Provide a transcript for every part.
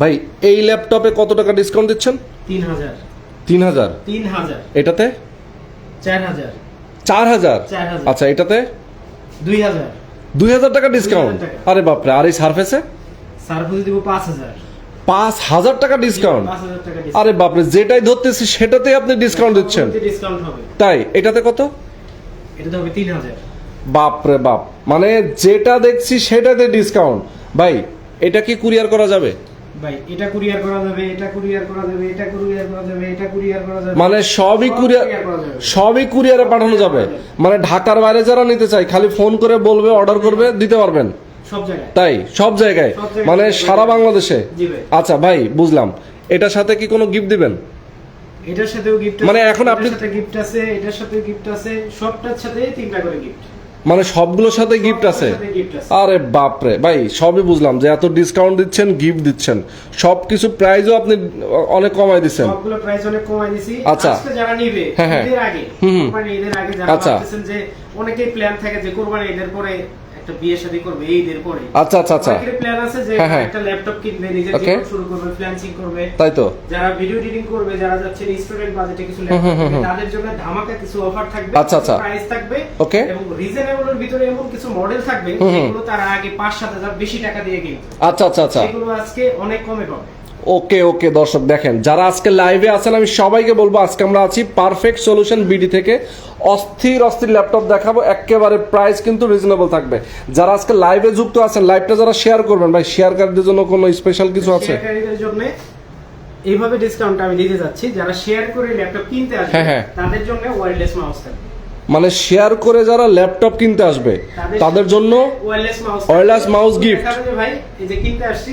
ভাই এই ল্যাপটপে কত টাকা ডিসকাউন্ট দিচ্ছেন? তিন হাজার। তিন হাজার? তিন হাজার। এটাতে? চার হাজার। চার হাজার? আচ্ছা এটাতে? দুই হাজার। দুই হাজার টাকা ডিসকাউন্ট আরে বাপরে আর এই সার্ফেসে সার্ভিস দিব পাঁচ হাজার। পাঁচ হাজার টাকা ডিসকাউন্ট আরে বাপরে যেটাই ধরতেছি সেটাতে আপনি ডিসকাউন্ট দিচ্ছেন। তাই এটাতে কত? এটাতে হবে তিন হাজার। বাপরে বাপ মানে যেটা দেখছি সেটাতে ডিসকাউন্ট ভাই এটা কি কুরিয়ার করা যাবে? ভাই এটা কুরিয়ার করা যাবে এটা কুরিয়ার করা যাবে এটা কুরিয়ার করা যাবে এটা কুরিয়ার করা যাবে। মানে সবই কুরিয়ার। সবই কুরিয়ারে পাঠানো যাবে। মানে ঢাকার বাইরে যারা নিতে চাই খালি ফোন করে বলবে অর্ডার করবে দিতে পারবেন। সব জায়গায়। তাই সব জায়গায়। মানে সারা বাংলাদেশে? আচ্ছা ভাই বুঝলাম। এটার সাথে কি কোনো গিফট দিবেন? এটার সাথেও গিফট মানে এখন আপনি- সাথে গিফট আছে এটার সাথে গিফট আছে সবটার সাথে তিনটা করে গিফট মানে সবগুলোর সাথে গিফট আছে আরে বাপরে ভাই সবই বুঝলাম যে এত ডিসকাউন্ট দিচ্ছেন গিফট দিচ্ছেন সব কিছু প্রাইসও আপনি অনেক কমাই দিচ্ছেন সবগুলো প্রাইস অনেক কমাই দিছি আচ্ছা। আজকে যারা নিবে হ্যাঁ, হ্যাঁ। ঈদের আগে হুম। কোরবানি ঈদের আগে যারা আচ্ছা। যে অনেকেই প্ল্যান থাকে যে কুরবানি ঈদের পরে একটা বিয়ে শাদী করবে এই ঈদের পরে আচ্ছা আচ্ছা আচ্ছা প্ল্যান আছে যে হ্যাঁ, হ্যাঁ। একটা ল্যাপটপ কিনবে নিজের জীবন শুরু করবে ফ্রিল্যান্সিং করবে তাই তো যারা ভিডিও এডিটিং করবে যারা যাচ্ছে স্টুডেন্ট বাজেটে কিছু ল্যাপটপ। তাদের জন্য ধামাকা কিছু অফার থাকবে আচ্ছা, আচ্ছা। প্রাইস থাকবে Okay. এবং রিজনেবলের ভিতরে এমন কিছু মডেল থাকবে। যেগুলো তারা আগে পাঁচ সাত হাজার বেশি টাকা দিয়ে কিনতো আচ্ছা আচ্ছা আচ্ছা সেগুলো আজকে অনেক কমে পাবে ওকে ওকে দর্শক দেখেন যারা আজকে লাইভে আছেন আমি সবাইকে বলব আজকে আমরা আছি পারফেক্ট সলিউশন বিডি থেকে। অস্থির অস্থির ল্যাপটপ দেখাবো একেবারে প্রাইস কিন্তু রিজনেবল থাকবে। যারা আজকে লাইভে যুক্ত আছেন লাইভটা যারা শেয়ার করবেন ভাই শেয়ারকারীদের জন্য কোনো স্পেশাল কিছু আছে? জন্য এইভাবে ডিসকাউন্ট আমি দিতে যাচ্ছি। যারা শেয়ার করে ল্যাপটপ কিনতে আসবে হ্যাঁ, হ্যাঁ। তাদের জন্য ওয়্যারলেস মাউস থাকবে মানে শেয়ার করে যারা ল্যাপটপ কিনতে আসবে তাদের জন্য ওয়্যারলেস মাউস gift। ভাই এই যে কিনতে আসছি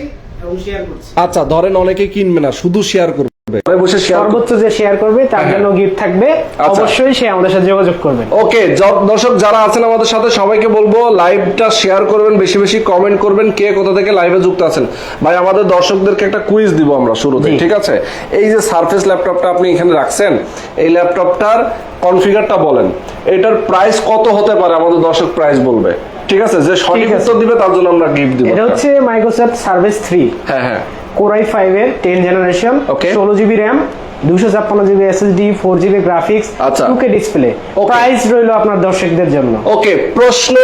আচ্ছা ধরেন অনেকে কিনবে না শুধু শেয়ার করবে। ঘরে বসে শেয়ার সর্বোচ্চ যে শেয়ার করবে তার হ্যাঁ, জন্য গিফট থাকবে। আচ্ছা। অবশ্যই সে আমাদের সাথে যোগাযোগ করবে। ওকে দর্শক যারা আছেন আমাদের সাথে সবাইকে বলব লাইভটা শেয়ার করবেন বেশি বেশি কমেন্ট করবেন কে কোথা থেকে লাইভে যুক্ত আছেন। ভাই আমাদের দর্শকদেরকে একটা কুইজ দিব আমরা শুরুতে ঠিক আছে? এই যে সারফেস ল্যাপটপটা আপনি এখানে রাখছেন এই ল্যাপটপটার কনফিগারটা বলেন। এটার প্রাইস কত হতে পারে? আমাদের দর্শক প্রাইস বলবে। ঠিক আছে যে সঠিক উত্তর দিবে তার জন্য আমরা গিফট দিব। এটা হচ্ছে মাইক্রোসফট সার্ভিস থ্রি হ্যাঁ হ্যাঁ। কোরাই ফাইভ এর টেন জেনারেশন Okay. ষোলো জিবি র্যাম দুশো ছাপ্পান্ন GB SSD four GB graphics. Two K display. Price রইল আপনার দর্শকদের জন্য। ওকে প্রশ্ন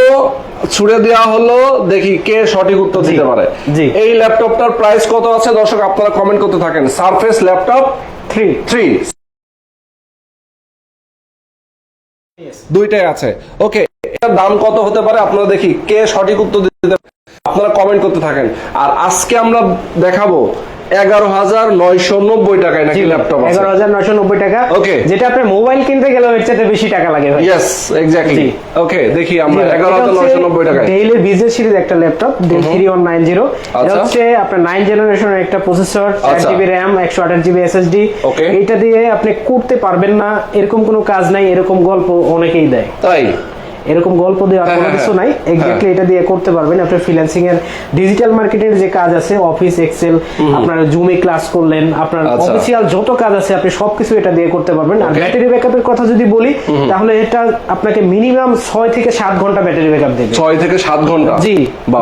ছুড়ে দেওয়া হলো দেখি কে সঠিক উত্তর দিতে পারে। জি। এই ল্যাপটপটার প্রাইস কত আছে? দর্শক আপনারা কমেন্ট করতে থাকেন। সারফেস ল্যাপটপ থ্রি থ্রি দুইটাই আছে। ওকে এটার দাম কত হতে পারে আপনারা দেখি কে সঠিক উত্তর দিতে আপনারা কমেন্ট করতে থাকেন। আর আজকে আমরা দেখাবো এগারো হাজার নয়শো নব্বই টাকায় নাকি ল্যাপটপ এগারো হাজার নয়শো নব্বই টাকা। Okay. যেটা আপনি মোবাইল কিনতে গেলে এর চাইতে বেশি টাকা লাগে ইয়েস এক্স্যাক্টলি ওকে দেখি আমরা এগারো হাজার নয়শো নব্বই ডেইলি বিজনেস সিরিজ একটা laptop Dell three one nine zero এটা আচ্ছা। হচ্ছে আপনার নাইন জেনারেশনের একটা প্রসেসর চার আচ্ছা। জিবি র্যাম একশো আঠাশ জিবি এসএসডি. এইটা দিয়ে আপনি করতে পারবেন না এরকম কোনো কাজ নাই এরকম গল্প অনেকেই দেয়। তাই? এরকম গল্প দেওয়ার হ্যাঁ, কোনো হ্যাঁ, কিছু নাই। এক্স্যাক্টলি এটা দিয়ে করতে পারবেন। আপনার ফ্রিল্যান্সিং এর ডিজিটাল মার্কেটের যে কাজ আছে অফিস এক্সেল আপনার জুমে ক্লাস করলেন আপনার আচ্ছা। অফিসিয়াল যত কাজ আছে আপনি সবকিছু এটা দিয়ে করতে পারবেন। আর ব্যাটারি ব্যাকআপের কথা যদি বলি তাহলে এটা আপনাকে মিনিমাম ছয় থেকে সাত ঘণ্টা ব্যাটারি ব্যাকআপ দেবে। ছয় থেকে সাত ঘণ্টা? জি।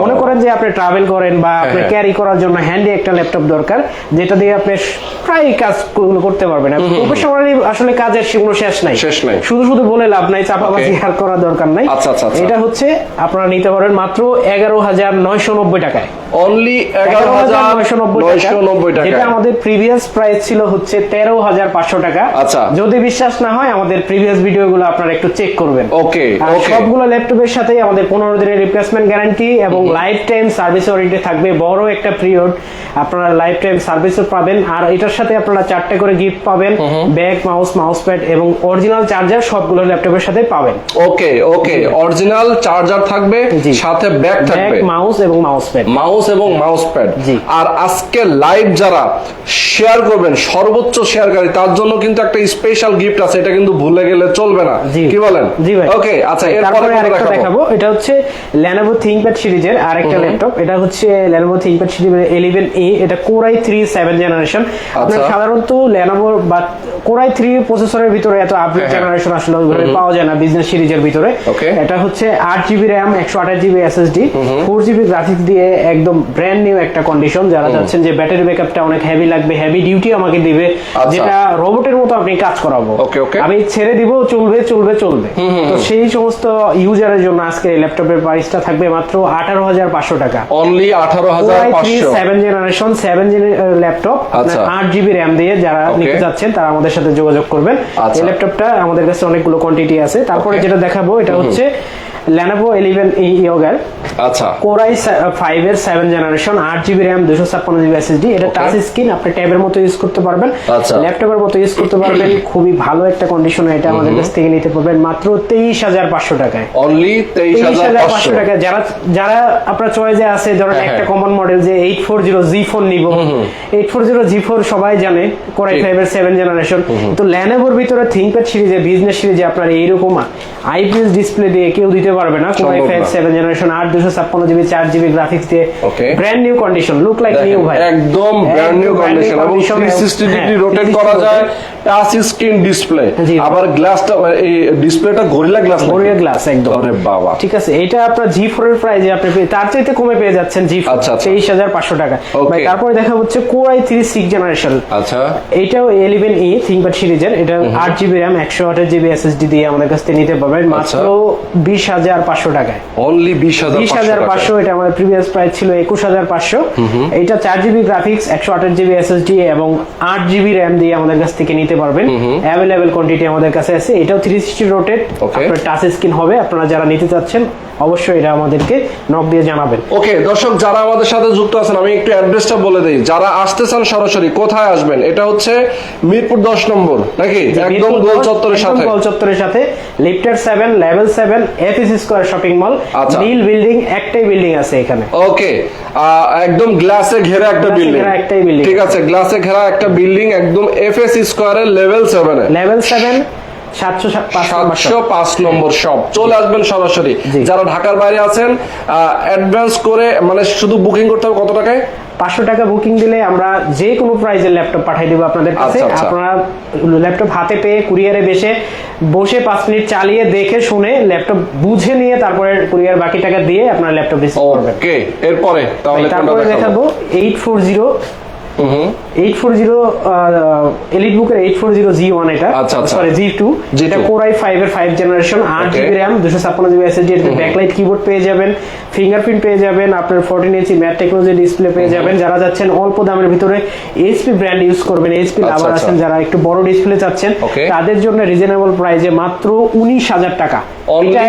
মনে করেন যে আপনি ট্রাভেল করেন বা আপনি হ্যাঁ। ক্যারি করার জন্য হ্যান্ডি একটা ল্যাপটপ দরকার যেটা দিয়ে আপনি প্রায় কাজগুলো করতে পারবেন। প্রফেশনালি আসলে কাজের সেগুলো শেষ নাই। শেষ নাই। শুধু শুধু বলে লাভ নাই চাপাবাজি. আর করা দরকার নাই। আচ্ছা, আচ্ছা, আচ্ছা। এটা হচ্ছে আপনারা নিতে পারেন মাত্র এগারো হাজার নয়শো নব্বই টাকায়। অনলি এগারো হাজার নয়শো নব্বই টাকা এটা আমাদের প্রিভিয়াস প্রাইস ছিল হচ্ছে তেরো হাজার পাঁচশো টাকা। আচ্ছা। যদি বিশ্বাস না হয় আমাদের প্রিভিয়াস ভিডিও গুলো আপনারা একটু চেক করবেন। ওকে সবগুলো ল্যাপটপের সাথেই আমাদের পনেরো দিনের রিপ্লেসমেন্ট গ্যারান্টি এবং লাইফ টাইম সার্ভিস ওয়ারেন্টি থাকবে। বড় একটা পিরিয়ড আপনারা লাইফ টাইম সার্ভিসও পাবেন। আর এটার সাথে আপনারা চারটে করে গিফট পাবেন। ব্যাগ মাউস মাউস প্যাড এবং অরিজিনাল চার্জার সবগুলো ল্যাপটপের সাথে পাবেন। ওকে ওকে অরিজিনাল চার্জার থাকবে সাথে ব্যাগ থাকবে। মাউস এবং মাউস প্যাড মাউস এবং মাউস প্যাড আর আজকে লাইভ যারা শেয়ার করবেন সর্বোচ্চ শেয়ারকারী তার জন্য কিন্তু একটা স্পেশাল গিফট আছে এটা কিন্তু ভুলে গেলে চলবে না। কি বলেন? জি ভাই। ওকে আচ্ছা এরপরে আরেকটা দেখাবো। এটা হচ্ছে Lenovo ThinkPad সিরিজের আরেকটা ল্যাপটপ এটা হচ্ছে Lenovo ThinkPad সিরিজের 11A এটা Core i3 7 জেনারেশন আপনার। সাধারণত Lenovo বা Core i3 প্রসেসরের ভিতরে এত আপডেট হ্যাঁ, হ্যাঁ। জেনারেশন আসলে ওইভাবে পাওয়া যায় না বিজনেস সিরিজের ভিতরে। এটা হচ্ছে আট জিবি র্যাম একশো আঠাশ GB SSD four GB graphics দিয়ে একদম ব্র্যান্ড নিউ একটা কন্ডিশন যারা চাচ্ছেন যে ব্যাটারি ব্যাকআপটা অনেক হেভি লাগবে হেভি ডিউটি আমাকে দিবে আচ্ছা। যেটা রোবটের মতো আপনি কাজ করাবো. আমি ছেড়ে দিব চলবে চলবে চলবে। তো সেই সমস্ত ইউজারের জন্য আজকে এই ল্যাপটপের প্রাইসটা থাকবে মাত্র আঠারো হাজার পাঁচশো টাকা। অনলি আঠারো হাজার সেভেন জেনারেশন সেভেন ল্যাপটপ। আট জিবি র্যাম দিয়ে যারা নিতে যাচ্ছেন তারা আমাদের সাথে যোগাযোগ করবেন। আচ্ছা। এই ল্যাপটপটা আমাদের কাছে অনেকগুলো কোয়ান্টিটি আছে। তারপরে যেটা দেখাবো এটা হচ্ছে ল্যানোভো ইলেভেন ইয়োগার আচ্ছা। কোরাই ফাইভ এর সেভেন জেনারেশন আট জিবি র্যাম দুশো ছাপ্পান্ন জিবি এসএসডি এটা. টাচ স্ক্রিন আপনি ট্যাবের মতো ইউজ করতে পারবেন। আচ্ছা। ল্যাপটপের মতো ইউজ করতে পারবেন। খুবই ভালো একটা কন্ডিশনে এটা আমাদের কাছ থেকে নিতে পারবেন। মাত্র তেইশ হাজার পাঁচশো টাকায়। অনলি তেইশ হাজার পাঁচশো। টাকা যারা যারা আপনার চয়েসে আছে ধরেন হ্যাঁ, একটা হ্যাঁ। কমন মডেল যে eight four zero G four নিব। Eight four zero G four সবাই জানে কোরাই। ফাইভ এর সেভেন জেনারেশন তো ল্যানোভোর ভিতরে থিঙ্কপ্যাড সিরিজে বিজনেস সিরিজে আপনার এইরকম আইপিএস ডিসপ্লে দিয়ে কেউ দিতে পারবে না কোরাই সম্ভব ফাইভ না। সেভেন জেনারেশন আট দুশো ছাপ্পান্ন জিবি চার জিবি গ্রাফিক্স দিয়ে. Brand new condition look like new ভাই। একদম ব্র্যান্ড নিউ কন্ডিশন এবং condition থ্রি এবং- সিক্সটি হ্যাঁ, ডিগ্রি রোটেট করা যায় টাচ স্ক্রিন ডিসপ্লে আবার গ্লাসটা এই ডিসপ্লেটা গরিলা গ্লাস গরিয়া গ্লাস একদম। আরে বাবা। ঠিক আছে এটা আপনার জি এর প্রাইজে আপনি তার চাইতে কমে পেয়ে যাচ্ছেন জি ফোর আচ্ছা, আচ্ছা। তেইশ হাজার পাঁচশো টাকা. ভাই তারপরে দেখা হচ্ছে core i three six generation আচ্ছা। ইলেভেন ই থিঙ্কপ্যাড সিরিজের। এটা আট জিবি র্যাম একশো আঠাশ জিবি এসএসডি দিয়ে আমাদের কাছ থেকে নিতে পারবেন। মাত্র বিশ হাজার পাঁচশো টাকায়। অনলি বিশ হাজার বিশ হাজার পাঁচশো এটা আমাদের প্রিভিয়াস প্রাইস ছিল একুশ হাজার পাঁচশো। এটা চার জিবি গ্রাফিক্স একশো আঠাশ জিবি এসএসডি এবং আট জিবি র্যাম দিয়ে আমাদের কাছ থেকে নিতে পারবেন। অ্যাভেলেবেল কোয়ান্টিটি আমাদের কাছে আছে। এটাও থ্রি সিক্সটি. আপনার টাচ স্ক্রিন হবে। আপনারা যারা নিতে চাচ্ছেন অবশ্যই এটা আমাদেরকে নক দিয়ে জানাবেন। ওকে দর্শক যারা আমাদের সাথে যুক্ত আছেন আমি একটু অ্যাড্রেসটা বলে দিই। যারা আসতে চান সরাসরি কোথায় আসবেন? এটা হচ্ছে মিরপুর দশ নম্বর নাকি? একদম গোল চত্বরের সাথে। গোল চত্বরের সাথে লিফটার seven level seven FAC square shopping mall. নীল বিল্ডিং একটাই বিল্ডিং আছে এখানে। ওকে একদম গ্লাসে ঘেরা একটা বিল্ডিং একটাই বিল্ডিং ঠিক আছে গ্লাসে ঘেরা একটা বিল্ডিং একদম এফএস স্কোয়ারের লেভেল সেভেনে লেভেল সেভেন সাতশো সাত- পাঁচ নম্বর সাতশো পাঁচ নম্বর শপ চলে আসবেন সরাসরি। যারা ঢাকার বাইরে আছেন অ্যাডভান্স করে মানে শুধু বুকিং করতে হবে কত টাকায়? পাঁচশো টাকা বুকিং দিলে আমরা যে কোনো প্রাইজের ল্যাপটপ পাঠিয়ে দেবো আপনাদের কাছে। আচ্ছা, আচ্ছা। আপনারা ল্যাপটপ হাতে পেয়ে কুরিয়ারে বেসে বসে পাঁচ মিনিট চালিয়ে দেখে শুনে ল্যাপটপ বুঝে নিয়ে তারপরে কুরিয়ার বাকি টাকা দিয়ে আপনার ল্যাপটপ রিসিভ করবেন। ওকে এরপরে তাহলে তারপরে দেখাবো? Eight four zero eight four zero elite বুকের eight four zero G one এটা। সরি জি টু G2 এটা কোরাই ফাইভ এর ফাইভ জেনারেশন আট জিবি র্যাম দুশো ছাপ্পান্ন জিবি এসএসডি এটাতে ব্যাকলাইট কিবোর্ড পেয়ে যাবেন ফিঙ্গারপ্রিন্ট পেয়ে যাবেন আপনার fourteen inch matte technology display পেয়ে যাবেন। যারা যাচ্ছেন অল্প দামের ভিতরে এইচপি ব্র্যান্ড ইউজ করবেন এইচপি আচ্ছা, লাভার আচ্ছা। আছেন যারা একটু বড় ডিসপ্লে চাচ্ছেন তাদের জন্য রিজনেবল প্রাইসে মাত্র উনিশ হাজার টাকা। এটা-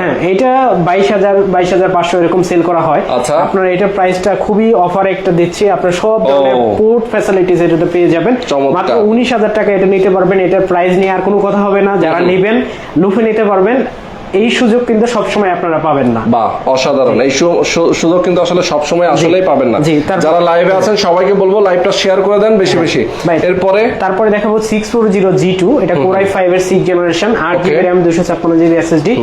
হ্যাঁ এটা বাইশ হাজার বাইশ হাজার পাঁচশো এরকম সেল করা হয়। আচ্ছা। আপনার এটা প্রাইসটা খুবই অফার একটা দিচ্ছি। আপনার সব পোর্ট ফ্যাসিলিটিস এটাতে পেয়ে যাবেন। মাত্র উনিশ হাজার টাকা এটা নিতে পারবেন। এটার প্রাইস নিয়ে আর কোনো কথা হবে না। যারা নেবেন লুফে নিতে পারবেন। এই সুযোগ কিন্তু সবসময় আপনারা পাবেন না। বাহ অসাধারণ। এই সুযোগ কিন্তু আসলে সবসময় আসলেই পাবেন না। যারা লাইভে আছেন সবাইকে বলব লাইভটা শেয়ার করে দেন বেশি বেশি। এরপরে? তারপরে দেখাবো six four zero G two এটা কোরাই ফাইভ এর সিক্স জেনারেশন আট জিবি. র্যাম দুশো ছাপ্পান্ন জিবি এসএসডি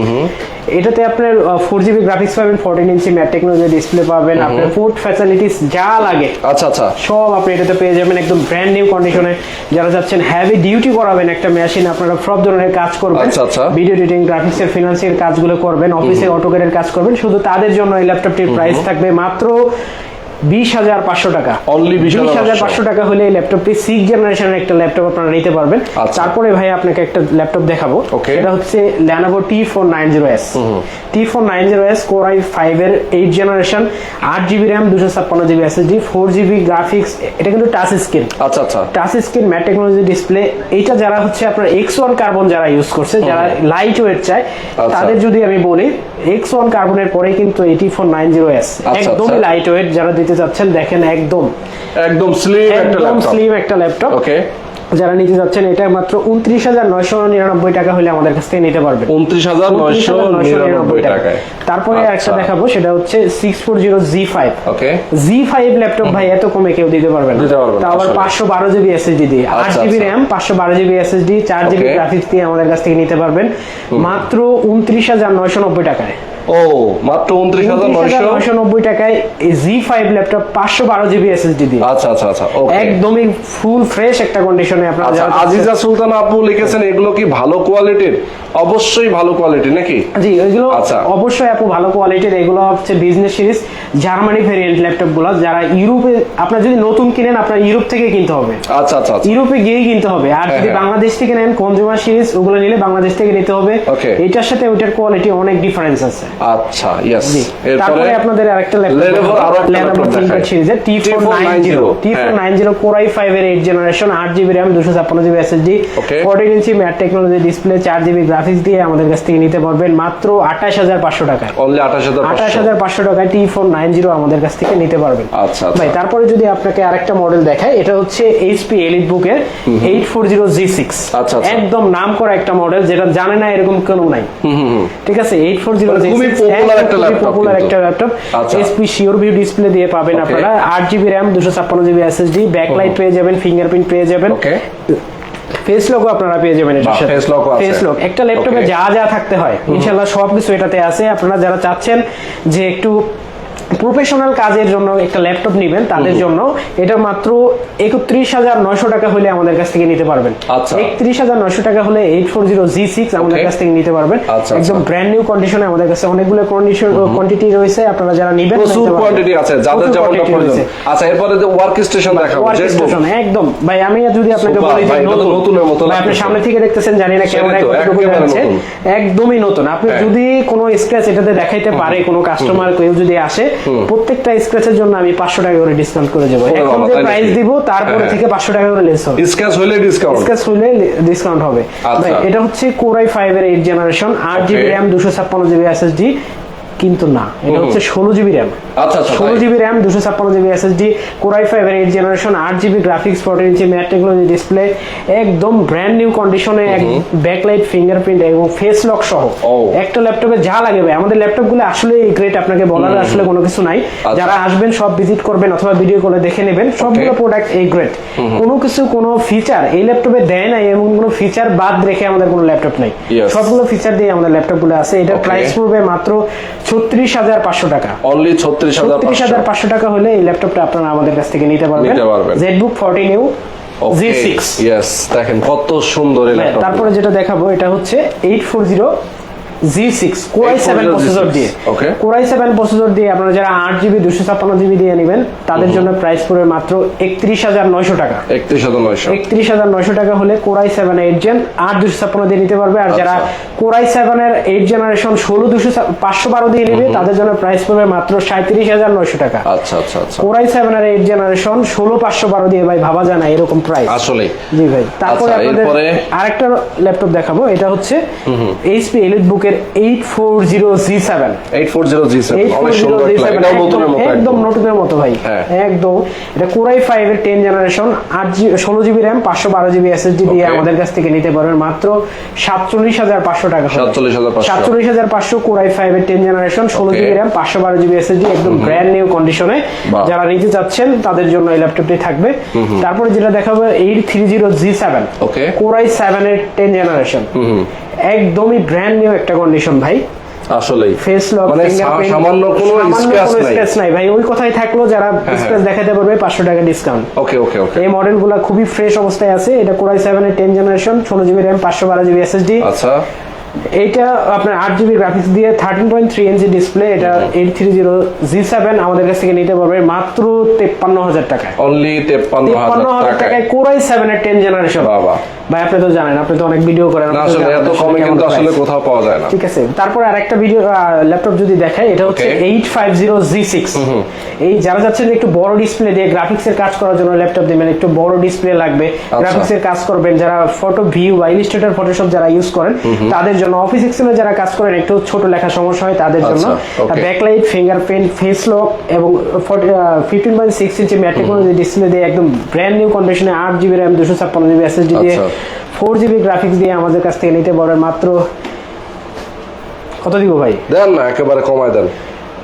এটাতে আপনার ফোর জিবি গ্রাফিক্স পাবেন fourteen inch matte technology display পাবেন আপনার ফুড ফ্যাসিলিটিস যা লাগে। আচ্ছা আচ্ছা। সব আপনি এটাতে পেয়ে যাবেন একদম ব্র্যান্ড নিউ কন্ডিশনে যারা যাচ্ছেন হ্যাভি ডিউটি করাবেন একটা মেশিন আপনারা সব ধরনের কাজ করবেন। আচ্ছা, আচ্ছা। ভিডিও এডিটিং গ্রাফিক্স এর কাজগুলো করবেন অফিসে অটোকারের কাজ করবেন শুধু তাদের জন্য এই ল্যাপটপটির প্রাইস থাকবে মাত্র বিশ হাজার পাঁচশো টাকা। Only 20,500 হাজার পাঁচশো। টাকা হলে এই ল্যাপটপটি সিক্স জেনারেশনের একটা ল্যাপটপ আপনারা নিতে পারবেন। আচ্ছা। তারপরে ভাই আপনাকে একটা ল্যাপটপ দেখাবো। এটা হচ্ছে Lenovo T four nine zero S T four nine zero S core I five এর এইট জেনারেশন আট জিবি র্যাম দুশো ছাপ্পান্ন GB SSD four GB graphics এটা কিন্তু টাচ স্ক্রিন আচ্ছা আচ্ছা। Touch screen matte technology display এইটা যারা হচ্ছে আপনার এক্স ওয়ান কার্বন যারা ইউজ করছে যারা লাইট ওয়েট চায় আচ্ছা। তাদের যদি আমি বলি এক্স ওয়ান কার্বনের পরে কিন্তু eighty four nine zero S আচ্ছা, একদমই আচ্ছা। লাইট ওয়েট যারা দিতে চাচ্ছেন দেখেন একদম। একদম স্লিম একটা একদম ল্যাপটপ স্লিম একটা ল্যাপটপ ওকে যারা নিতে যাচ্ছেন এটা মাত্র উনত্রিশ হাজার নয়শো নিরানব্বই টাকা হলে আমাদের কাছ থেকে নিতে পারবেন। উনত্রিশ হাজার নয়শো নিরানব্বই টাকায়। তারপরে একটা আচ্ছা। দেখাবো সেটা হচ্ছে six four zero G five okay G five laptop ভাই এত কমে কেউ দিতে পারবে না। তা আবার। পাঁচশো বারো জিবি এসএসডি দিয়ে। আট আচ্ছা, জিবি আচ্ছা। র্যাম পাঁচশো বারো জিবি এসএসডি চার জিবি. গ্রাফিক্স দিয়ে আমাদের কাছ থেকে নিতে পারবেন। মাত্র উনত্রিশ হাজার নয়শো নব্বই টাকায়। ও মাত্র উনত্রিশ হাজার নয়শো? নব্বই টাকায় জি ফাইভ ল্যাপটপ পাঁচশো বারো জিবি এসএসডি দিয়ে। আচ্ছা আচ্ছা আচ্ছা একদমই ফুল ফ্রেশ একটা কন্ডিশনে আপনারা আচ্ছা আজিজা সুলতান আপু লিখেছেন এগুলো কি ভালো কোয়ালিটির অবশ্যই ভালো কোয়ালিটি নাকি? জি ওইগুলো আচ্ছা। অবশ্যই আপু ভালো কোয়ালিটির এগুলো হচ্ছে বিজনেস সিরিজ জার্মানি ভেরিয়েন্ট ল্যাপটপগুলো যারা ইউরোপে আপনার যদি নতুন কিনেন আপনার ইউরোপ থেকে কিনতে হবে। আচ্ছা আচ্ছা আচ্ছা। ইউরোপে গিয়েই কিনতে হবে। আর যদি হ্যাঁ। বাংলাদেশ থেকে নেন কনজিউমার সিরিজ ওগুলো নিলে বাংলাদেশ থেকে নিতে হবে. এটার সাথে ওইটার কোয়ালিটি অনেক ডিফারেন্স আছে। আচ্ছা ইয়েস তারপরে আপনাদের আরেকটা ল্যাপটপ সিরিজের এর 8 generation 8GB RAM 256GB SSD 14 inch matte technology display 4GB graphics দিয়ে আমাদের কাছ থেকে নিতে পারবেন মাত্র 28500 টাকায়। অনলি 28500 টাকায় T490 আমাদের কাছ থেকে নিতে পারবেন। আচ্ছা ভাই তারপরে যদি আপনাকে আরেকটা মডেল দেখাই এটা হচ্ছে HP EliteBook এর 840G6 আচ্ছা একদম নাম করা একটা মডেল যেটা জানে না এরকম কেউ নাই। ঠিক আছে? 840G6 পেয়ে যাবেন পেয়ে যাবেন। আপনারা পেয়ে যাবেন ফেস একটা ল্যাপটপে যা যা থাকতে হয় ইনশাল্লাহ সবকিছু এটাতে আছে। আপনারা যারা চাচ্ছেন যে একটু প্রফেশনাল কাজের জন্য একটা ল্যাপটপ নেবেন তাদের জন্য। এটা মাত্র একত্রিশ হাজার নয়শো টাকা হলে আমাদের কাছ থেকে নিতে পারবেন। আচ্ছা। একত্রিশ হাজার নয়শো টাকা হলে eight four zero G six আমাদের কাছ থেকে নিতে পারবেন। আচ্ছা, একদম আচ্ছা। ব্র্যান্ড নিউ কন্ডিশনে আমাদের কাছে অনেকগুলো কন্ডিশন কোয়ান্টিটি রয়েছে আপনারা যারা নিবেন প্রচুর কোয়ান্টিটি আছে যাদের যেমনটা প্রয়োজন আচ্ছা এরপরে ওয়ার্ক স্টেশন দেখাবো ওয়ার্ক স্টেশন একদম। ভাই আমি যদি আপনাকে বলি যে নতুনের মতো আপনি সামনে থেকে দেখতেছেন জানি না কেমন। একদমই নতুন। আপনি হ্যাঁ। যদি কোনো স্ক্র্যাচ এটাতে দেখাইতে পারে কোনো কাস্টমার কেউ যদি আসে প্রত্যেকটা স্ক্র্যাচের জন্য আমি পাঁচশো টাকা করে ডিসকাউন্ট করে দেবো এখন যে প্রাইস দিব তারপরে হ্যাঁ। থেকে পাঁচশো টাকা করে লেস হবে স্ক্র্যাচ হলে ডিসকাউন্ট স্ক্র্যাচ হলে ডিসকাউন্ট হবে আচ্ছা। ভাই, এটা হচ্ছে কোরাই ফাইভ এর এইট জেনারেশন আট জিবি. র্যাম দুশো ছাপ্পান্ন জিবি এসএসডি কিন্তু না। এটা হচ্ছে ষোলো জিবি র্যাম আচ্ছা আচ্ছা ষোলো জিবি র্যাম দুশো ছাপ্পান্ন GB SSD core i five eight generation আট GB graphics fourteen inch matte technology display একদম ব্র্যান্ড নিউ কন্ডিশনে এক ব্যাকলাইট ফিঙ্গারপ্রিন্ট এবং ফেস লক সহ। একটা ল্যাপটপে যা লাগে ভাই আমাদের ল্যাপটপগুলো আসলে গ্রেট আপনাকে বলার আসলে কোনো কিছু নাই। আচ্ছা। যারা আসবেন সব ভিজিট করবেন অথবা ভিডিও কলে দেখে নেবেন সবগুলো প্রোডাক্ট এই গ্রেট কোনো কিছু কোনো ফিচার এই ল্যাপটপে দেয় নাই এমন কোনো ফিচার বাদ রেখে আমাদের কোনো ল্যাপটপ নাই. সবগুলো ফিচার দিয়ে আমাদের ল্যাপটপগুলো আছে। এটার Okay. প্রাইস পড়বে মাত্র ছত্রিশ হাজার পাঁচশো টাকা। অনলি ছত্রিশ হাজার ছত্রিশ হাজার পাঁচশো টাকা হলে এই ল্যাপটপটা আপনারা আমাদের কাছ থেকে নিতে পারবেন। ZBook fourteen U G six দেখেন কত সুন্দর এই তারপরে যেটা দেখাবো এটা হচ্ছে eight four zero G six core i seven processor দিয়ে. কোরাই সেভেন প্রসেসর দিয়ে আপনারা যারা আট জিবি দুশো ছাপ্পান্ন জিবি দিয়ে নেবেন তাদের জন্য প্রাইস পড়বে মাত্র একত্রিশ হাজার নয়শো টাকা। একত্রিশ হাজার নয়শো। একত্রিশ হাজার নয়শো টাকা হলে কোরাই সেভেন এইট জেন আট দুশো ছাপ্পান্ন দিয়ে নিতে পারবে। আর যারা। কোরাই সেভেনের এইট জেনারেশন ষোলো দুশো পাঁচশো বারো দিয়ে নেবে তাদের জন্য প্রাইস পড়বে মাত্র সাঁত্রিশ হাজার নয়শো টাকা। আচ্ছা আচ্ছা আচ্ছা। কোরাই সেভেনের এইট জেনারেশন ষোলো পাঁচশো বারো দিয়ে ভাই ভাবা যায় না এরকম প্রাইস আসলে জি ভাই। তারপরে আচ্ছা, আপনাদের আরেকটা ল্যাপটপ দেখাবো এটা হচ্ছে এইচপি এলিট বুকের seven eight four zero G seven eight four zero G seven একদম নতুনের মতো ভাই। হ্যাঁ। একদম। এটা কোরাই ফাইভ এর টেন জেনারেশন আট জি ষোলো জিবি র্যাম পাঁচশো বারো জিবি এসএসডি দিয়ে. আমাদের কাছ থেকে নিতে পারবেন মাত্র সাতচল্লিশ হাজার পাঁচশো টাকা সাতচল্লিশ হাজার পাঁচশো। কোরাই ফাইভ এর টেন জেনারেশন ষোলো জিবি র্যাম পাঁচশো বারো জিবি এসএসডি একদম ব্র্যান্ড নিউ কন্ডিশনে যারা নিতে চাচ্ছেন তাদের জন্য এই ল্যাপটপটি থাকবে। তারপরে যেটা দেখাবো eight three zero G seven core i seven এর টেন জেনারেশন একদমই ব্র্যান্ড নিউ একটা কন্ডিশন ভাই। আসলেই। ফেস লক মানে সামান্য কোনো স্ক্র্যাচ নাই স্ক্র্যাচ নাই। ভাই। ওই কথাই থাকল যারা হ্যাঁ। স্ক্র্যাচ দেখাতে পারবে পাঁচশো টাকা ডিসকাউন্ট ওকে ওকে ওকে। এই মডেলগুলো খুবই ফ্রেশ অবস্থায় আছে। এটা কোরাই সেভেন এর টেন জেনারেশন ষোলো জিবি র্যাম পাঁচশো বারো জিবি এসএসডি আচ্ছা। এইটা আপনার আট জিবি গ্রাফিক্স দিয়ে thirteen point three inch display এটা eight three zero G seven আমাদের কাছ থেকে নিতে পারবে মাত্র তেপ্পান্ন হাজার টাকায়। অনলি তেপ্পান্ন হাজার টাকায়। কোরাই সেভেন এর টেন জেনারেশন বাবা। ভাই আপনি তো জানেন আপনি তো অনেক ভিডিও করেন আসলে এত কমে কিন্তু আসলে কোথাও পাওয়া যায় না। ঠিক আছে তারপরে আরেকটা ভিডিও ল্যাপটপ যদি দেখাই এটা হচ্ছে Okay. Eight five zero G six এই যারা যাচ্ছেন যে একটু বড় ডিসপ্লে দিয়ে গ্রাফিক্স এর কাজ করার জন্য ল্যাপটপ দিবেন একটু বড় ডিসপ্লে লাগবে। আচ্ছা। গ্রাফিক্স এর কাজ করবেন যারা ফটো ভিউ বা ইলিস্ট্রেটর ফটোশপ যারা ইউজ করেন তাদের জন্য অফিস এক্সেলে যারা কাজ করেন একটু ছোট লেখা সমস্যা হয় তাদের জন্য। ব্যাকলাইট ফিঙ্গারপ্রিন্ট ফেস লক এবং fifteen point six inch matte technology display দিয়ে একদম ব্র্যান্ড নিউ কন্ডিশনে আট জিবি র্যাম দুশো ছাপ্পান্ন জিবি এসএসডি দিয়ে। ফোর জিবি গ্রাফিক্স দিয়ে আমাদের কাছ থেকে নিতে পারবেন মাত্র কত দিব ভাই? দেন না একেবারে কমায় দেন।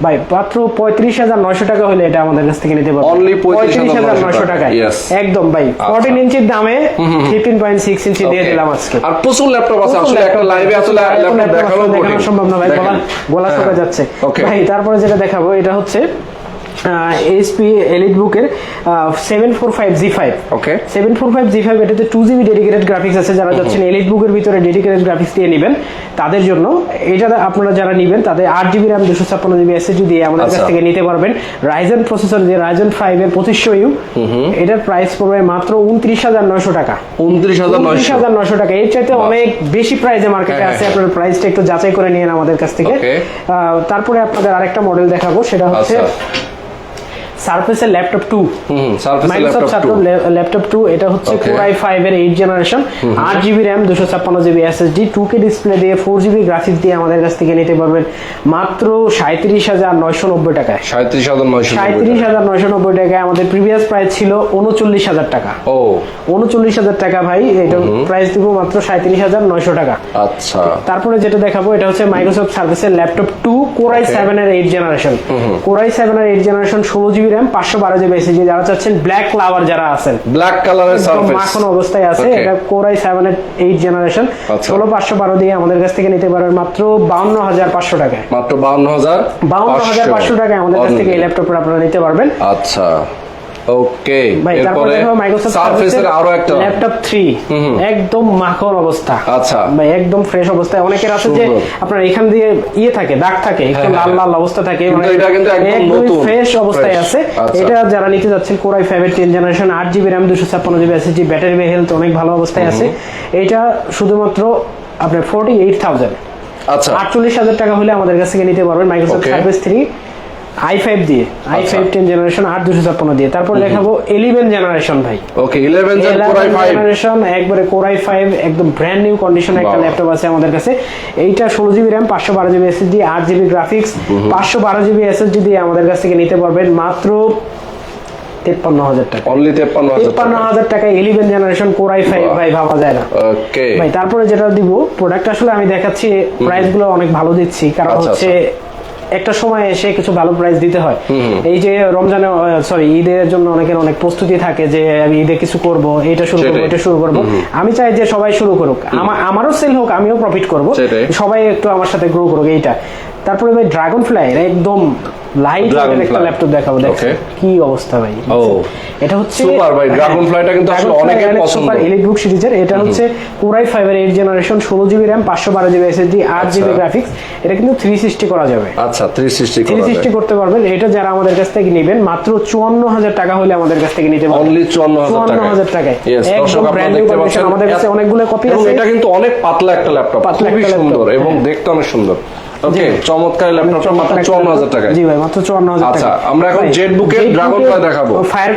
ভাই মাত্র পঁয়ত্রিশ হাজার নয়শো টাকা হলে এটা আমাদের কাছ থেকে নিতে পারবেন। 35,900 35,900 টাকায়। একদম ভাই ফোরটিন ইঞ্চির দামে ফিফটিন পয়েন্ট সিক্স ইঞ্চি দিয়ে দিলাম আজকে। আর প্রচুর ল্যাপটপ আছে আসলে একটা লাইভে আসলে ল্যাপটপ দেখানো সম্ভব না ভাই গলা হ্যাঁ, যাচ্ছে। Okay. ভাই তারপরে যেটা দেখাবো এটা হচ্ছে এইচপি এলিট বুকের seven four five G five okay seven four five G five এটাতে টু জিবি ডেডিকেটেড গ্রাফিক্স আছে যারা যাচ্ছেন এলিট বুকের ভিতরে ডেডিকেটেড গ্রাফিক্স দিয়ে নেবেন তাদের জন্য এটা আপনারা যারা নেবেন তাদের আট জিবি র্যাম দুশো ছাপ্পান্ন জিবি এসএসডি দিয়ে আমাদের কাছ আচ্ছা। থেকে নিতে পারবেন। রাইজেন প্রসেসর দিয়ে রাইজেন ফাইভ এর পঁচিশশো ইউ এটার প্রাইস পড়বে মাত্র উনত্রিশ হাজার নয়শো টাকা। উনত্রিশ হাজার উনত্রিশ নয়শো হাজার নয়শো টাকা। এর চাইতে অনেক বেশি প্রাইসে মার্কেটে হ্যাঁ, আছে। হ্যাঁ। আপনার প্রাইসটা একটু যাচাই করে নিয়েন আমাদের কাছ থেকে। আহ, তারপরে আপনাদের আরেকটা মডেল দেখাবো সেটা হচ্ছে আচ্ছা। সার্ফেসের laptop two Microsoft laptop two এটা হচ্ছে. কোর আই ফাইভ এর এইট জেনারেশন আট জিবি র্যাম দুশো ছাপ্পান্ন GB SSD two K display দিয়ে ফোর জিবি গ্রাফিক্স দিয়ে আমাদের কাছ থেকে নিতে পারবেন মাত্র সাঁত্রিশ হাজার নয়শো নব্বই টাকায়। সাঁত্রিশ হাজার নয়শো সাঁত্রিশ হাজার নয়শো নব্বই টাকায় আমাদের প্রিভিয়াস প্রাইস ছিল উনচল্লিশ হাজার টাকা। ও। উনচল্লিশ হাজার টাকা ভাই এটা প্রাইস দিব মাত্র সাঁত্রিশ হাজার নয়শো টাকা। আচ্ছা। তারপরে যেটা দেখাবো এটা হচ্ছে মাইক্রোসফট সার্ভিসের laptop two core i seven এর eight generation core i seven এর এইট জেনারেশন ষোলো জিবি র্যাম পাঁচশো বারো জিবি এসএসডি যারা চাচ্ছেন ব্ল্যাক লাভার যারা আছেন। ব্ল্যাক কালারের সার্ফেস মাখন অবস্থায় আছে এটা কোরাই সেভেন এইট জেনারেশন। ষোলো পাঁচশো বারো দিয়ে আমাদের কাছ থেকে নিতে পারবেন মাত্র বাউন্ন হাজার পাঁচশো টাকায়। মাত্র বাউন্ন হাজার বাউন্ন হাজার পাঁচশো টাকায় আমাদের কাছ থেকে এই ল্যাপটপটা আপনারা নিতে পারবেন। আচ্ছা। ওকে ভাই তারপরে দেখো মাইক্রোসফট সার্ফেসের আরও একটা ল্যাপটপ থ্রি একদম মাখন অবস্থা। আচ্ছা। ভাই একদম ফ্রেশ অবস্থায়। অনেকের আছে যে আপনার এখান দিয়ে ইয়ে থাকে দাগ থাকে একটু হ্যাঁ, লাল হ্যাঁ। লাল অবস্থা থাকে। কিন্তু এটা কিন্তু একদম নতুন, ফ্রেশ অবস্থায় আছে। আচ্ছা। এটা যারা নিতে যাচ্ছেন কোরাই ফাইভ এর টেন জেনারেশন আট জিবি র্যাম দুশো ছাপ্পান্ন জিবি এসএসডি ব্যাটারি হেলথ অনেক ভালো অবস্থায় আছে। এটা শুধুমাত্র আপনার ফোর্টি এইট থাউজেন্ড আচ্ছা। আটচল্লিশ হাজার টাকা হলে আমাদের কাছ থেকে নিতে পারবেন Microsoft. Service three I five দিয়ে আই আচ্ছা। ফাইভ টেন জেনারেশন আট দুশো ছাপ্পান্ন দিয়ে। তারপর দেখাবো ইলেভেন জেনারেশন ভাই। ওকে ইলেভেন জেনারেশন একবারে কোরাই ফাইভ একদম ব্র্যান্ড নিউ কন্ডিশনে একটা ল্যাপটপ আছে আমাদের কাছে। এইটা ষোলো জিবি র্যাম পাঁচশো বারো জিবি এসএসডি আট জিবি গ্রাফিক্স পাঁচশো বারো জিবি এসএসডি দিয়ে আমাদের কাছ থেকে নিতে পারবেন মাত্র তেপ্পান্ন হাজার টাকা। অনলি তেপ্পান্ন তেপ্পান্ন হাজার টাকা ইলেভেন জেনারেশন কোরাই ফাইভ ভাই ভাবা যায় না। ওকে ভাই তারপরে যেটা দিব প্রোডাক্ট আসলে আমি দেখাচ্ছি প্রাইসগুলো অনেক ভালো দিচ্ছি কারণ আচ্ছা, হচ্ছে একটা সময় এসে কিছু ভালো প্রাইস দিতে হয়। এই যে রমজানে সরি ঈদের জন্য অনেকের অনেক প্রস্তুতি থাকে যে আমি ঈদে কিছু করব এটা শুরু করব এটা শুরু করব। আমি চাই যে সবাই শুরু করুক। আমার আমারও সেল হোক আমিও প্রফিট করব। সবাই একটু আমার সাথে গ্রো করুক এইটা। তারপরে ভাই ড্রাগন ফ্লাই একদম লাইট একটা ল্যাপটপ দেখাবো। দেখ কি অবস্থা ভাই। ও এটা হচ্ছে Super ভাই, Dragon Fly-টা কিন্তু আসলে অনেকের পছন্দ। এলিট বুক সিরিজের এটা হচ্ছে কোরাই ফাইভের এইট জেনারেশন ষোলো জিবি র্যাম পাঁচশো বারো জিবি এসএসডি আট জিবি। গ্রাফিক্স এটা কিন্তু থ্রি সিক্সটি করা যাবে। আচ্ছা থ্রি সিক্সটি থ্রি সিক্সটি করতে পারবেন। এটা যারা আমাদের কাছ থেকে নেবেন মাত্র চুয়ান্ন হাজার টাকা হলে আমাদের কাছ থেকে নিতে পারবেন। অনলি চুয়ান্ন হাজার চুয়ান্ন টাকা হাজার টাকায়। দর্শক আপনারা দেখতে পাচ্ছেন। আমাদের কাছে অনেকগুলো কপি আছে। এটা কিন্তু অনেক পাতলা একটা ল্যাপটপ খুবই সুন্দর এবং হ্যাঁ। দেখতে অনেক সুন্দর। ওকে চমৎকার মাত্র টাকায়। জি ভাই মাত্র আচ্ছা, টাকা আমরা এখন দেখাবো। ফায়ার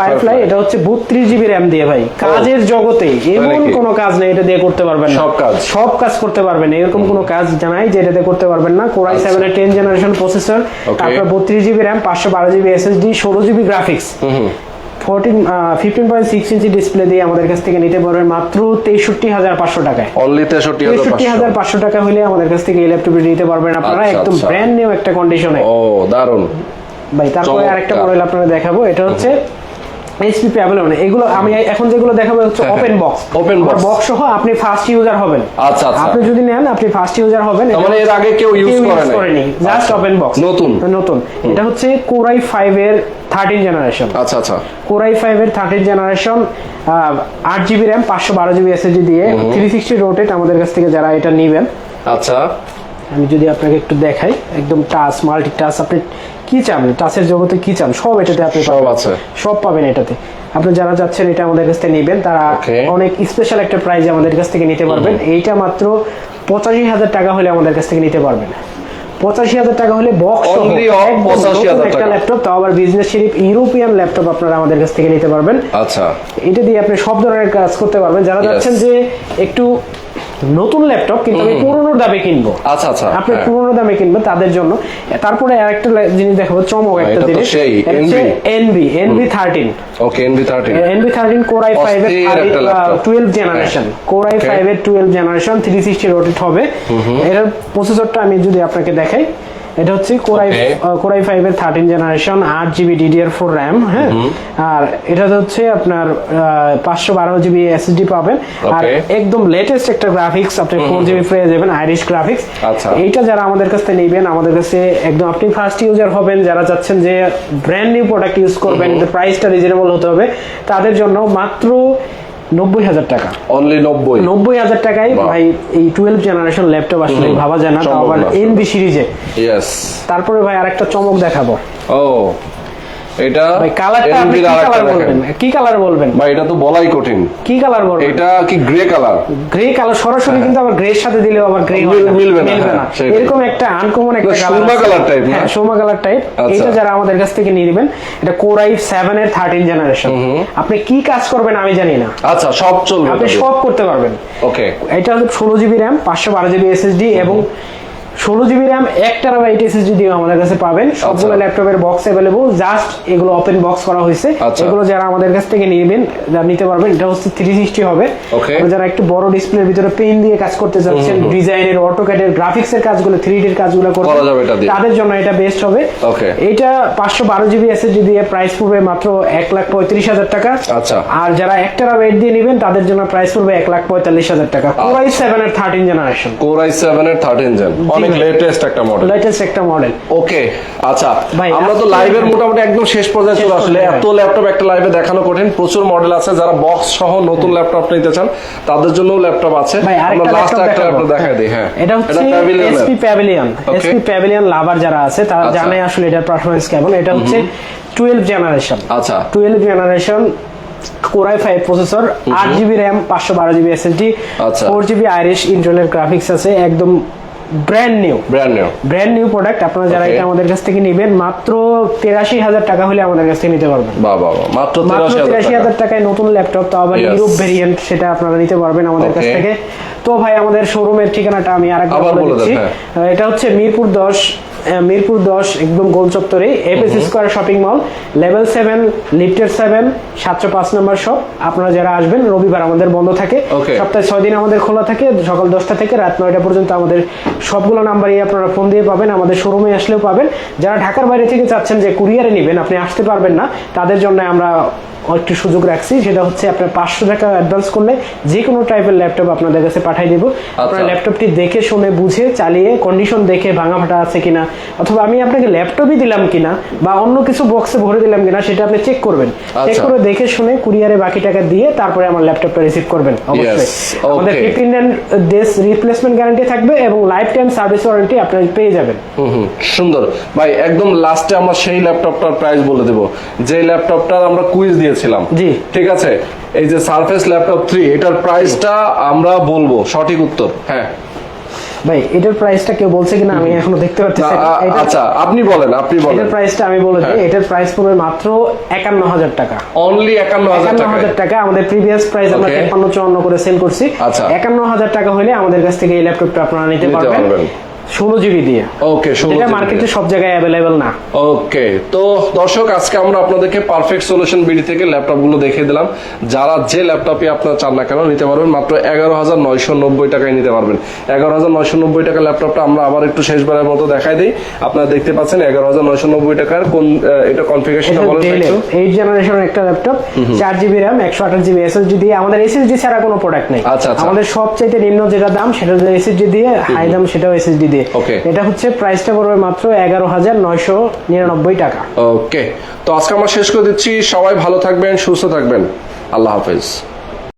ফায়ারফ্লাই এটা হচ্ছে বত্রিশ জিবি র্যাম দিয়ে ভাই। কাজের জগতে এমন কোনো কাজ নেই এটা দিয়ে করতে পারবেন না। সব কাজ। সব কাজ করতে পারবেন এরকম কোনো কাজ জানাই যে এটাতে করতে পারবেন না। Core i. সেভেন এর টেন জেনারেশন প্রসেসর তারপর বত্রিশ জিবি র্যাম পাঁচশো বারো জিবি এসএসডি ষোলো GB graphics fourteen fifteen point six ইঞ্চি ডিসপ্লে দিয়ে আমাদের কাছ থেকে নিতে পারবেন মাত্র তেষট্টি হাজার পাঁচশো টাকায়। অনলি তেষট্টি হাজার তেষট্টি হাজার পাঁচশো টাকা হলে আমাদের কাছ থেকে এই ল্যাপটপটি নিতে পারবেন। আপনারা আচ্ছা, একদম আচ্ছা। ব্র্যান্ড নিউ একটা কন্ডিশনে ও দারুণ ভাই তারপরে আরেকটা মডেল আপনারা দেখাবো। এটা হচ্ছে এইচপি প্যাভিলিয়ন এগুলো আমি এখন যেগুলো দেখাবো হচ্ছে open. Box Open box। Box সহ আপনি ফার্স্ট ইউজার হবেন। আচ্ছা, আচ্ছা। আপনি যদি নেন আপনি ফার্স্ট ইউজার হবেন। মানে এর আগে কেউ use করে নাই? জাস্ট। ওপেন বক্স নতুন? নতুন। এটা হচ্ছে কোরাই ফাইভ এর থার্টিন জেনারেশন আচ্ছা আচ্ছা। কোরাই ফাইভ এর থার্টিন জেনারেশন আট জিবি র্যাম পাঁচশো বারো জিবি এসএসডি দিয়ে থ্রি সিক্সটি রোটেট আমাদের কাছ থেকে যারা এটা নেবেন। আচ্ছা। আমি যদি আপনাকে একটু দেখাই একদম টাচ মাল্টি টাচ আপনি কি চান? টাচের জগতে কি চান? সব এটাতে আপনি সব আছে। সব পাবেন এটাতে। আপনি যারা যাচ্ছেন এটা আমাদের কাছ থেকে নেবেন। তারা অনেক স্পেশাল একটা প্রাইজ আমাদের কাছ থেকে নিতে পারবেন। এইটা মাত্র পঁচাশি হাজার টাকা হলে আমাদের কাছ থেকে নিতে পারবেন। পঁচাশি হাজার টাকা হলে বক্স Only of 85,000 একটা ল্যাপটপ তাও আবার বিজনেস শরীফ ইউরোপিয়ান ল্যাপটপ আপনারা আমাদের কাছ থেকে নিতে পারবেন। আচ্ছা। এটা দিয়ে আপনি সব ধরনের কাজ করতে পারবেন। যারা যাচ্ছেন যে একটু নতুন ল্যাপটপ কিন্তু আমি পুরনো দামে কিনবো। আচ্ছা আচ্ছা আপনি পুরনো পুরোনো দামে কিনবেন তাদের জন্য। তারপরে আরেকটা জিনিস দেখাবো চমক একটা জিনিস। NB NB thirteen okay NB thirteen NB thirteen core i five এর। Twelve generation core I five এর twelve generation three sixty rotate হবে। এটার প্রসেসরটা আমি যদি আপনাকে দেখাই। এটা হচ্ছে core i core i five এর থার্টিন জেনারেশন আট জিবি ডিডিআর ফোর র্যাম হ্যাঁ? আর এটা হচ্ছে আপনার পাঁচশো বারো জিবি এসএসডি পাবেন। আর একদম লেটেস্ট একটা গ্রাফিক্স আপনি ফোর জিবি পেয়ে যাবেন আইরিশ গ্রাফিক্স আচ্ছা। এইটা যারা আমাদের কাছ থেকে নেবেন আমাদের কাছে একদম আপনি ফার্স্ট ইউজার হবেন যারা চাচ্ছেন যে ব্র্যান্ড নিউ প্রোডাক্ট ইউজ করবেন প্রাইসটা রিজনেবল হতে হবে তাদের জন্য মাত্র নব্বই হাজার টাকা। অনলি নব্বই? নব্বই হাজার টাকায় ভাই এই টুয়েলভ জেনারেশন ল্যাপটপ আসলে ভাবা যায় না আবার। এনবি সিরিজে তারপরে ভাই আরেকটা চমক দেখাবো। ও। এটা ভাই কালারটা আপনি কি কালার বলবেন? কি কালার বলবেন? ভাই এটা তো বলাই কঠিন। কি কালার বলবেন? এটা কি গ্রে কালার গ্রে কালার সরাসরি কিন্তু আবার গ্রে সাথে দিলেও আবার গ্রে মিলবে না, হ্যাঁ, এরকম একটা আনকমন একটা কালার সুরমা colour type না? হ্যাঁ। সুরমা কালার টাইপ আচ্ছা। এটা যারা আমাদের কাছ থেকে নিয়ে নেবেন এটা কোরাই 7 এর 13 জেনারেশন আপনি কি কাজ করবেন আমি জানি না। আচ্ছা সব চলবে আপনি সব করতে পারবেন। ওকে এটা হলো ষোলো জিবি র্যাম পাঁচশো বারো জিবি এসএসডি এবং ষোলো জিবি র্যাম এক টেরাবাইট এসএসডি দিয়ে আমাদের কাছে পাবেন সবগুলো আচ্ছা। ল্যাপটপের বক্স অ্যাভেলেবল জাস্ট এগুলো ওপেন বক্স করা হয়েছে আচ্ছা। এগুলো যারা আমাদের কাছ থেকে নিবেন যারা নিতে পারবেন এটা হচ্ছে থ্রি সিক্সটি হবে. যারা একটু বড় ডিসপ্লের ভিতরে পেন দিয়ে কাজ করতে চাচ্ছেন ডিজাইনের অটোক্যাডের গ্রাফিক্স এর কাজগুলো থ্রি ডির কাজগুলো করতে। তাদের জন্য এটা বেস্ট হবে. এটা পাঁচশো বারো জিবি এসএসডি দিয়ে প্রাইস পড়বে মাত্র এক লাখ পঁয়ত্রিশ হাজার টাকা আচ্ছা। আর যারা এক টেরাবাইট দিয়ে নেবেন তাদের জন্য প্রাইস পড়বে এক লাখ পঁয়তাল্লিশ হাজার টাকা কোরাই সেভেন এর thirteen generation core I seven এর থার্টিন জেন অনেক লেটেস্ট একটা মডেল লেটেস্ট একটা মডেল ওকে আচ্ছা। আমরা তো লাইভের মোটামুটি একদম শেষ পর্যায়ে চলে আসলে। এত ল্যাপটপ একটা লাইভে দেখানো কঠিন। প্রচুর মডেল আছে যারা বক্স সহ নতুন ল্যাপটপ নিতে চান তাদের জন্য ল্যাপটপ আছে। আমরা লাস্ট একটা ল্যাপটপ দেখাই দিই হ্যাঁ। এটা হচ্ছে SP Pavilion SP Pavilion lover যারা আছে তারা আচ্ছা। জানে আসলে এটার পারফরমেন্স কেমন। এটা হচ্ছে টুয়েলভ জেনারেশন আচ্ছা। Twelve generation core i five processor আট জিবি র্যাম পাঁচশো বারো GB SSD. Four GB Iris internet graphics আছে একদম brand new brand new brand new product আপনারা যারা এটা আমাদের কাছ থেকে নেবেন মাত্র তেরাশি হাজার টাকা হলে আমাদের কাছ থেকে নিতে পারবেন। বাবা মাত্র তেরাশি হাজার টাকায় নতুন ল্যাপটপ তো আবার. ইউরোপ ভেরিয়েন্ট সেটা আপনারা নিতে পারবেন আমাদের কাছ থেকে। তো ভাই আমাদের শোরুমের ঠিকানাটা আমি আরেকবার বলে দিচ্ছি। হ্যাঁ। এটা হচ্ছে মিরপুর দশ মিরপুর দশ একদম গোল চত্বরে FS square shopping mall level seven লিফটের সেভেন সাতশো পাঁচ নম্বর শপ আপনারা যারা আসবেন রবিবার আমাদের বন্ধ থাকে. সপ্তাহে ছয় দিন আমাদের খোলা থাকে সকাল দশটা থেকে রাত নয়টা পর্যন্ত আমাদের সবগুলো নাম্বারই আপনারা ফোন দিয়ে পাবেন আমাদের শোরুমে আসলেও পাবেন। যারা ঢাকার বাইরে থেকে চাচ্ছেন যে কুরিয়ারে নেবেন আপনি আসতে পারবেন না তাদের জন্য আমরা একটি সুযোগ রাখছি। সেটা হচ্ছে আপনার পাঁচশো টাকা অ্যাডভান্স করলে যে কোনো টাইপের ল্যাপটপ আপনাদের কাছে পাঠিয়ে দেবো। আপনার ল্যাপটপটি দেখে শুনে বুঝে চালিয়ে কন্ডিশন দেখে ভাঙা ফাটা আছে কিনা অথবা আমি আপনাকে ল্যাপটপই দিলাম কিনা বা অন্য কিছু বক্সে ভরে দিলাম কিনা সেটা আপনি চেক করবেন। চেক আচ্ছা। করে দেখে শুনে কুরিয়ারে বাকি টাকা দিয়ে তারপরে আমার ল্যাপটপটা রিসিভ করবেন অবশ্যই। আমাদের ফিফটিন ডেজ রিপ্লেসমেন্ট গ্যারান্টি থাকবে এবং লাইফ টাইম সার্ভিস ওয়ারেন্টি আপনারা পেয়ে যাবেন। হুম হুম, সুন্দর। ভাই একদম লাস্টে আমরা সেই ল্যাপটপটার প্রাইস বলে দেব। যে ল্যাপটপটার আমরা কুইজ দিয়েছিলাম। জি। ঠিক আছে? এই যে সারফেস ল্যাপটপ থ্রি এটার প্রাইসটা আমরা বলব সঠিক উত্তর। হ্যাঁ। ভাই এটার প্রাইসটা কেউ বলছে কিনা আমি এখনও দেখতে পাচ্ছি আচ্ছা আপনি বলেন আপনি বলেন এটার প্রাইসটা আমি বলে দিই হ্যাঁ। এটার প্রাইস পড়বে মাত্র একান্ন হাজার টাকা অনলি একান্ন হাজার একান্ন টাকা আমাদের প্রিভিয়াস প্রাইস আমরা Okay. তেপ্পান্ন চুয়ান্ন করে সেল করছি আচ্ছা। একান্ন হাজার টাকা হলে আমাদের কাছ থেকে এই ল্যাপটপটা আপনারা নিতে পারবেন। ষোলো জিবি দিয়ে। ওকে মার্কেটে সব জায়গায় অ্যাভেলেবেল না। ওকে তো দর্শক আজকে আমরা আপনাদেরকে পারফেক্ট সলিউশন বিডি থেকে দেখিয়ে দিলাম। যারা যে ল্যাপটপই আপনার চান না কেন নিতে পারবেন মাত্র এগারো হাজার নয়শো নব্বই টাকায় নিতে পারবেন। এগারো হাজার নয়শো নব্বই টাকা ল্যাপটপটা আমরা আবার একটু শেষবারের মতো দেখাই দিই। আপনারা দেখতে পাচ্ছেন এগারো হাজার নয়শো নব্বই টাকার কোন এটা কনফিগারেশনটা বলেন এইট জেনারেশনের একটা ল্যাপটপ চার জিবি র্যাম একশো আঠাশ জিবি এসএসডি দিয়ে। আমাদের এসএসডি ছাড়া কোনো প্রোডাক্ট নেই। আচ্ছা, আচ্ছা। আমাদের সবচাইতে নিম্ন যেটা দাম সেটা এসএসডি দিয়ে হাই দাম সেটাও এসএসডি দিয়ে। Okay. এটা হচ্ছে প্রাইসটা পড়বে মাত্র এগারো হাজার নয়শো নিরানব্বই টাকা। ওকে তো আজকে আমরা শেষ করে দিচ্ছি। সবাই ভালো থাকবেন সুস্থ থাকবেন। আল্লাহ হাফেজ।